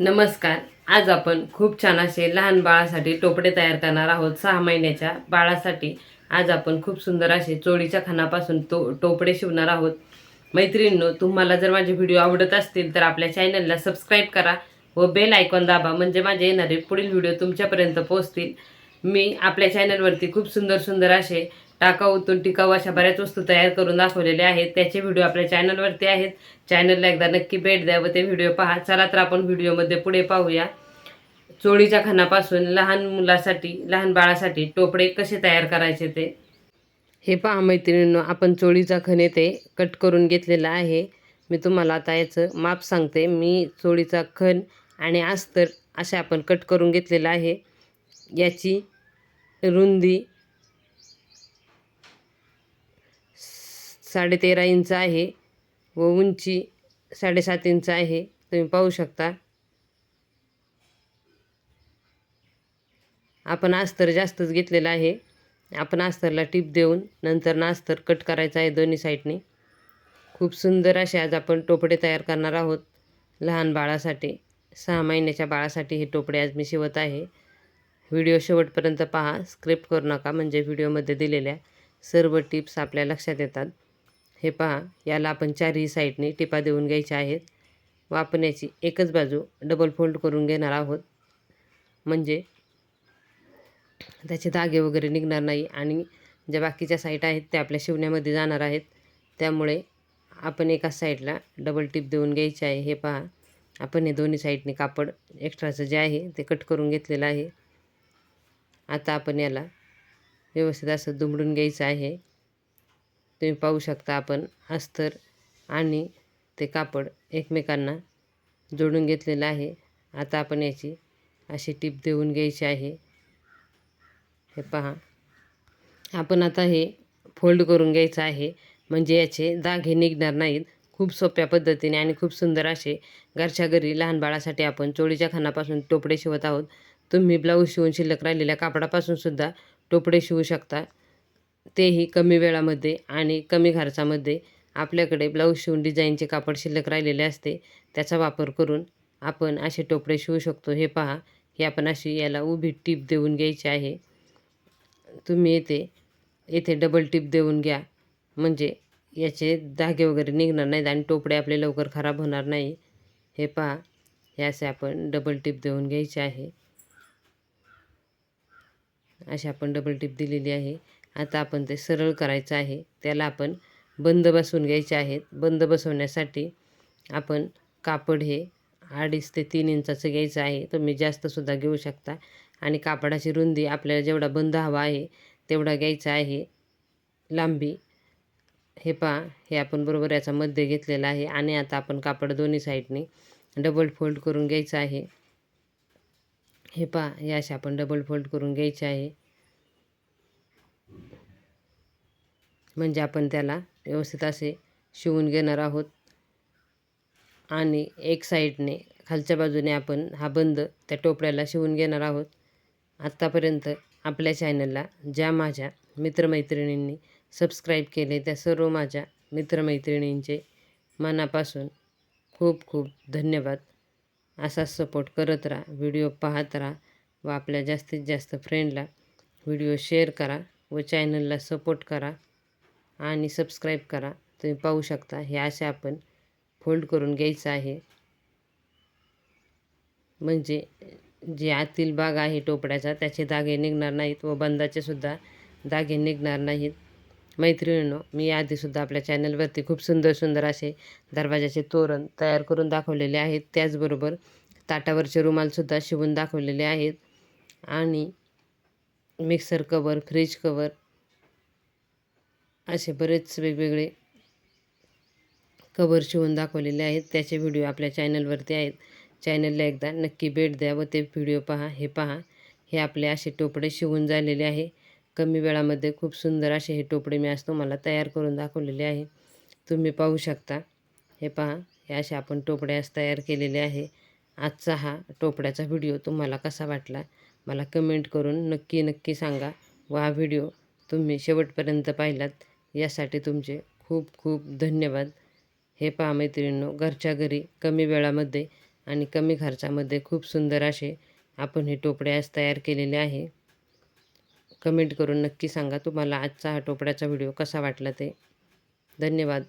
नमस्कार. आज आपण खूप छान असे लहान बाळासाठी टोपडे तयार करणार आहोत. सहा महिन्याच्या बाळासाठी आज आपण खूप सुंदर असे चोळीच्या खानापासून तो टोपडे शिवणार आहोत. मैत्रिणींनो तुम्हाला जर माझे व्हिडिओ आवडत असतील तर आपल्या चॅनलला सबस्क्राईब करा व बेल आयकॉन दाबा. म्हणजे माझे येणारे पुढील व्हिडिओ तुमच्यापर्यंत पोहोचतील. मी आपल्या चॅनलवरती खूप सुंदर सुंदर असे टाकाऊतून टिकाऊ अशा बऱ्याच वस्तू तयार करून दाखवलेल्या आहेत. त्याचे व्हिडिओ आपल्या चॅनलवरती आहेत. चॅनलला एकदा नक्की भेट द्या व ते व्हिडिओ पहा. चला तर आपण व्हिडिओमध्ये पुढे पाहूया. चोळीच्या खानापासून लहान मुलासाठी लहान बाळासाठी टोपडे कसे तयार करायचे ते. हे पहा मैत्रिणींनो आपण चोळीचा खण येथे कट करून घेतलेला आहे. मी तुम्हाला आता याचं माप सांगते. मी चोळीचा खण आणि अस्तर असे आपण कट करून घेतलेला आहे. याची रुंदी साडेतेरा इंच आहे. व उंची साडेसात इंच आहे. तुम्ही पाहू शकता. आपण अस्तर जास्तच घेतलेलं आहे. आपण अस्तरला टिप देऊन नंतर अस्तर कट करायचं आहे दोन्ही साईडने. खूप सुंदर असे आज आपण टोपडे तयार करणार आहोत. लहान बाळासाठी सहा महिन्याच्या बाळासाठी हे टोपडे आज मी शिवत आहे. व्हिडिओ शेवटपर्यंत पहा. स्क्रिप्ट करू नका म्हणजे व्हिडिओमध्ये दिलेल्या सर्व टिप्स आपल्या लक्षात येतात. हे पहा याला आपण चारही साईडने टिपा देऊन घ्यायच्या आहेत. व आपण याची एकच बाजू डबल फोल्ड करून घेणार आहोत. म्हणजे त्याचे धागे वगैरे निघणार नाही आणि ज्या बाकीच्या साईट आहेत त्या आपल्या शिवण्यामध्ये जाणार आहेत. त्यामुळे आपण एकाच साईडला डबल टिप देऊन घ्यायची आहे. हे पहा आपण हे दोन्ही साईडने कापड एक्स्ट्राचं जे आहे ते कट करून घेतलेलं आहे. आता आपण याला व्यवस्थित असं दुमडून घ्यायचं आहे. तुम्ही पाहू शकता आपण अस्तर आणि ते कापड एकमेकांना जोडून घेतलेलं आहे. आता आपण याची अशी टीप देऊन घ्यायची आहे. हे पहा. आपण आता हे फोल्ड करून घ्यायचं आहे. म्हणजे याचे दागे निघणार नाहीत. खूप सोप्या पद्धतीने आणि खूप सुंदर असे घरच्या घरी लहान बाळासाठी आपण चोळीच्या खानापासून टोपडे शिवत आहोत. तुम्ही ब्लाऊज शिवून शिल्लक राहिलेल्या कापडापासून सुद्धा टोपडे शिवू शकता. तेही कमी वेळामध्ये आणि कमी खर्चामध्ये आपल्याकडे ब्लाऊज शिवून डिझाईनचे कापड शिल्लक राहिलेले असते त्याचा वापर करून आपण असे टोपडे शिवू शकतो. हे पहा हे आपण अशी याला उभी टीप देऊन घ्यायची आहे. तुम्ही येथे येथे डबल टीप देऊन घ्या. म्हणजे याचे धागे वगैरे निघणार नाहीत आणि टोपडे आपले लवकर खराब होणार नाही. हे पहा हे असे आपण डबल टीप देऊन घ्यायचे आहे. अशी आपण डबल टीप दिलेली आहे. आता आपण ते सरळ करायचं आहे. त्याला आपण बंद बसवून घ्यायचे आहेत. बंद बसवण्यासाठी आपण कापड हे अडीच ते तीन इंचाचं घ्यायचं आहे. तुम्ही जास्तसुद्धा घेऊ शकता. आणि कापडाची रुंदी आपल्याला जेवढा बंद हवा आहे तेवढा घ्यायचा आहे. लांबी हे पहा हे आपण बरोबर याचा मध्ये घेतलेला आहे. आणि आता आपण कापड दोन्ही साईडने डबल फोल्ड करून घ्यायचं आहे. हे पहा हे असे आपण डबल फोल्ड करून घ्यायचे आहे. म्हणजे आपण त्याला व्यवस्थित असे शिवून घेणार आहोत. आणि एक साईडने खालच्या बाजूने आपण हा बंद त्या टोपड्याला शिवून घेणार आहोत. आत्तापर्यंत आपल्या चॅनलला ज्या माझ्या मित्रमैत्रिणींनी सबस्क्राईब केले त्या सर्व माझ्या मित्रमैत्रिणींचे मनापासून खूप खूप धन्यवाद. असाच सपोर्ट करत राहा व्हिडिओ पाहत राहा व आपल्या जास्तीत जास्त फ्रेंडला व्हिडिओ शेअर करा व चॅनलला सपोर्ट करा. आणि सबस्क्राईब करा. तुम्ही पाहू शकता हे असे आपण फोल्ड करून घ्यायचं आहे. म्हणजे जे आतील भाग आहे टोपड्याचा त्याचे दागे निघणार नाहीत व बंदाचे सुद्धा दागे निघणार नाहीत. मैत्रिणींनो मी आधीसुद्धा आपल्या चॅनलवरती खूप सुंदर सुंदर असे दरवाजाचे तोरण तयार करून दाखवलेले आहेत. त्याचबरोबर ताटावरचे रुमालसुद्धा शिवून दाखवलेले आहेत. आणि मिक्सर कवर फ्रीज कवर असे बरेच वेगवेगळे कवर शिवून दाखवलेले आहेत. त्याचे व्हिडिओ आपल्या चॅनलवरती आहेत. चॅनलला एकदा नक्की भेट द्या व ते व्हिडिओ पहा हे पहा. हे आपले असे टोपडे शिवून झालेले आहे. कमी वेळामध्ये खूप सुंदर असे हे टोपडे मी आज तुम्हाला तयार करून दाखवलेले आहे. तुम्ही पाहू शकता. हे पहा हे असे आपण टोपडे आज तयार केलेले आहे. आजचा हा टोपड्याचा व्हिडिओ तुम्हाला कसा वाटला? मला कमेंट करून नक्की नक्की सांगा व हा व्हिडिओ तुम्ही शेवटपर्यंत पाहिलात. यासाठी तुमचे खूप खूप धन्यवाद. हे पहा मैत्रिणींनो घरच्या घरी कमी वेळामध्ये आणि कमी खर्चामध्ये खूप सुंदर असे आपण हे टोपडे आज तयार केलेले आहे. कमेंट करून नक्की सांगा तुम्हाला आजचा हा टोपड्याचा व्हिडिओ कसा वाटला ते. धन्यवाद.